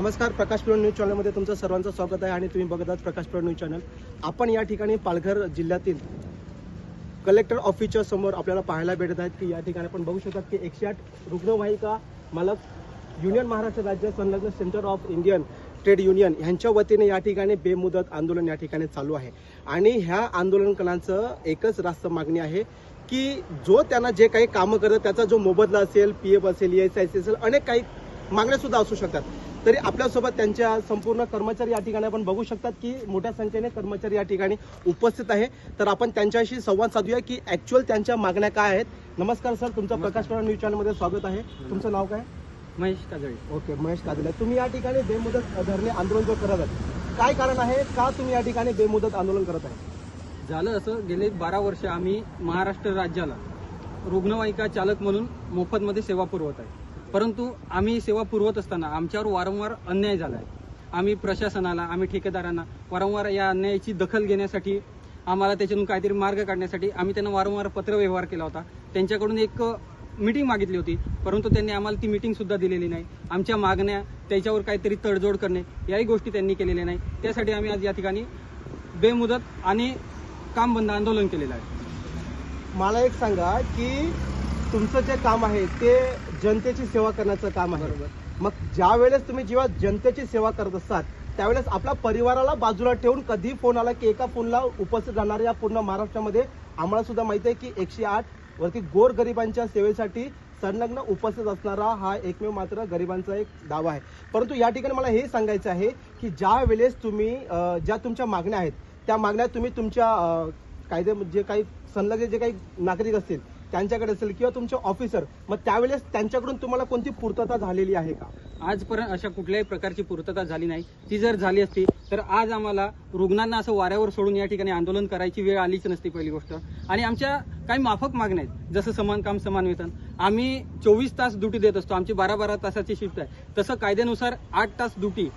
नमस्कार प्रकाश पिवळ न्यूज चॅनलमध्ये तुमचं सर्वांचं स्वागत आहे आणि तुम्ही बघत आहात प्रकाश पिवळ न्यूज चॅनल. आपण या ठिकाणी पालघर जिल्ह्यातील कलेक्टर ऑफिसच्या समोर आपल्याला पाहायला भेटत आहेत की या ठिकाणी आपण बघू शकतात की एकशे आठ रुग्णवाहिका मालक युनियन महाराष्ट्र राज्य संलग्न centre of Indian trade union यांच्या वतीने या ठिकाणी बेमुदत आंदोलन या ठिकाणी चालू आहे. आणि ह्या आंदोलनकलांचं एकच रास्त मागणी आहे की जो त्यांना जे काही कामं करतात त्याचा जो मोबदला असेल पी एफ असेल एस आय सी असेल अनेक काही मागण्यासुद्धा असू शकतात. तरी आपल्यासोबत त्यांच्या संपूर्ण कर्मचारी या ठिकाणी आपण बघू शकतात की मोठ्या संख्येने कर्मचारी या ठिकाणी उपस्थित आहे. तर आपण त्यांच्याशी संवाद साधूया की ऍक्च्युअल त्यांच्या मागण्या काय आहेत. नमस्कार सर तुमचं प्रकाश पवार न्यूज चॅनलमध्ये स्वागत आहे. तुमचं नाव काय? महेश काजळे. ओके महेश कादले तुम्ही या ठिकाणी बेमुदत धरणे आंदोलन जो करत आहात काय कारण आहे? का तुम्ही या ठिकाणी बेमुदत आंदोलन करत आहे झालं असं गेले बारा वर्ष आम्ही महाराष्ट्र राज्याला रुग्णवाहिका चालक म्हणून मोफतमध्ये सेवा पुरवत आहे. परंतु आम्ही सेवा पुरवत असताना आमच्यावर वारंवार अन्याय झाला आहे आम्ही प्रशासनाला आम्ही ठेकेदारांना वारंवार या अन्यायाची दखल घेण्यासाठी आम्हाला त्याच्यातून काहीतरी मार्ग काढण्यासाठी आम्ही त्यांना वारंवार पत्रव्यवहार केला होता. त्यांच्याकडून एक मीटिंग मागितली होती. परंतु त्यांनी आम्हाला ती मीटिंग सुद्धा दिलेली नाही. आमच्या मागण्या त्याच्यावर काहीतरी तडजोड करणे याही गोष्टी त्यांनी केलेल्या नाही. त्यासाठी आम्ही आज या ठिकाणी बेमुदत आणि काम बंद आंदोलन केलेलं आहे. मला एक सांगा की तुमचं जे काम आहे ते जनतेची सेवा करण्याचं काम आहे. मग ज्या वेळेस तुम्ही जेव्हा जनतेची सेवा करत असतात त्यावेळेस आपल्या परिवाराला बाजूला ठेवून कधी फोन आला की एका फोनला उपस्थित राहणाऱ्या या पूर्ण महाराष्ट्रामध्ये आम्हाला सुद्धा माहिती आहे की एकशे आठ वरती गोर गरिबांच्या सेवेसाठी संलग्न उपस्थित असणारा हा एकमेव मात्र गरिबांचा एक दावा आहे. परंतु या ठिकाणी मला हे सांगायचं आहे की ज्या वेळेस तुम्ही ज्या तुमच्या मागण्या आहेत त्या मागण्या तुम्ही तुमच्या कायदे जे काही संलग्न जे काही नागरिक असतील त्यांच्याकडे असेल किंवा तुमचे ऑफिसर मग त्यावेळेस त्यांच्याकडून तुम्हाला कोणती पूर्तता झालेली आहे का? आजपर्यंत अशा कुठल्याही प्रकारची पूर्तता झाली नाही. ती जर झाली असती तर आज आम्हाला रुग्णांना असं वाऱ्यावर सोडून या ठिकाणी आंदोलन करायची वेळ आलीच नसती पहिली गोष्ट. आणि आमच्या काही माफक मागण्या आहेत जसं समान काम समान वेतन. आम्ही चोवीस तास ड्युटी देत असतो आमची बारा बारा तासाची शिफ्ट आहे. तसं कायद्यानुसार आठ तास ड्युटी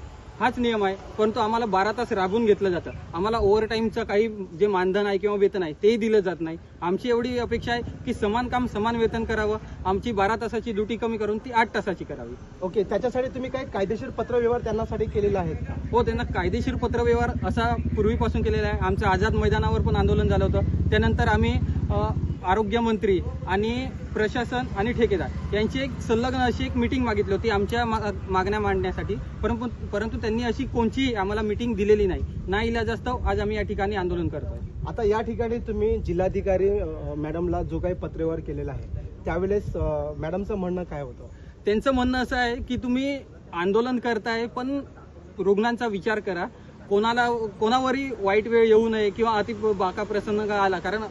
हाच नियम आहे परंतु आम्हाला बारा तास राबून घेतलं जातं. आम्हाला ओव्हर टाईमचं काही जे मानधन आहे किंवा वेतन आहे तेही दिलं जात नाही. आमची एवढी अपेक्षा आहे की समान काम समान वेतन करावं. आमची बारा तासाची ड्युटी कमी करून ती आठ तासाची करावी. ओके त्याच्यासाठी तुम्ही काही कायदेशीर पत्रव्यवहार त्यांनासाठी केलेला आहे हो त्यांना कायदेशीर पत्रव्यवहार असा पूर्वीपासून केलेला आहे. आमचं आझाद मैदानावर पण आंदोलन झालं होतं. त्यानंतर आम्ही आरोग्यमंत्री आणि प्रशासन आणि ठेकेदार यांची एक संलग्न अशी एक मिटिंग मागितली होती आमच्या मागण्या मांडण्यासाठी. परंतु परंतु त्यांनी अशी कोणतीही आम्हाला मिटिंग दिलेली नाही. ना इलाजास्तव आज आम्ही या ठिकाणी आंदोलन करतोय. आता या ठिकाणी तुम्ही जिल्हाधिकारी मॅडमला जो काही पत्रव्यवहार केलेला आहे त्यावेळेस मॅडमचं म्हणणं काय होतं? त्यांचं म्हणणं असं आहे की तुम्ही आंदोलन करताय पण रुग्णांचा विचार करा. कोणाला कोणावरही वाईट वेळ येऊ नये किंवा अति बाका प्रसंग आला. कारण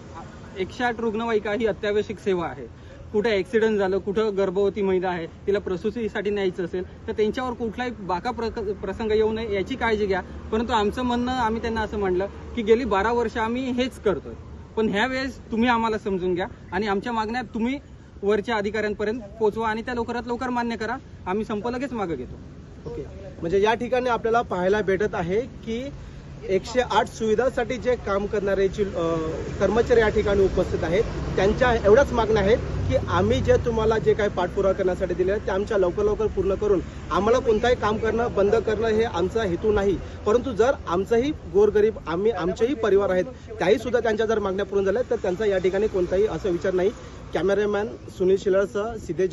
एकशे आठ रुग्णवाहिका ही अत्यावश्यक सेवा आहे. कुठं ऍक्सिडेंट झालं कुठं गर्भवती महिला आहे तिला प्रसूतीसाठी न्यायचं असेल तर त्यांच्यावर कुठलाही बाका प्र- प्रसंग येऊ नये याची काळजी घ्या. परंतु आमचं म्हणणं आम्ही त्यांना असं म्हणलं की गेली बारा वर्ष आम्ही हेच करतोय. पण ह्या वेळेस तुम्ही आम्हाला समजून घ्या आणि आमच्या मागण्या तुम्ही वरच्या अधिकाऱ्यांपर्यंत पोहोचवा आणि त्या लवकरात लवकर मान्य करा. आम्ही संप लगेच मागं घेतो. ओके. म्हणजे या ठिकाणी आपल्याला पाहायला भेटत आहे की एकशे आठ सुविधासाठी जे काम करणारे जे कर्मचारी या ठिकाणी उपस्थित आहेत त्यांच्या एवढ्याच मागण्या आहेत की आम्ही जे तुम्हाला जे काही पाठपुरावा करण्यासाठी दिले ते आमच्या लवकर लवकर पूर्ण करून आम्हाला कोणताही काम करणं बंद करणं हे आमचा हेतू नाही. परंतु जर आमचंही गोरगरीब आम्ही आमचेही परिवार आहेत त्याही सुद्धा त्यांच्या जर मागण्या पूर्ण झाल्या तर त्यांचा या ठिकाणी कोणताही असा विचार नाही. कॅमेरामॅन सुनील शिलरसह सिद्धे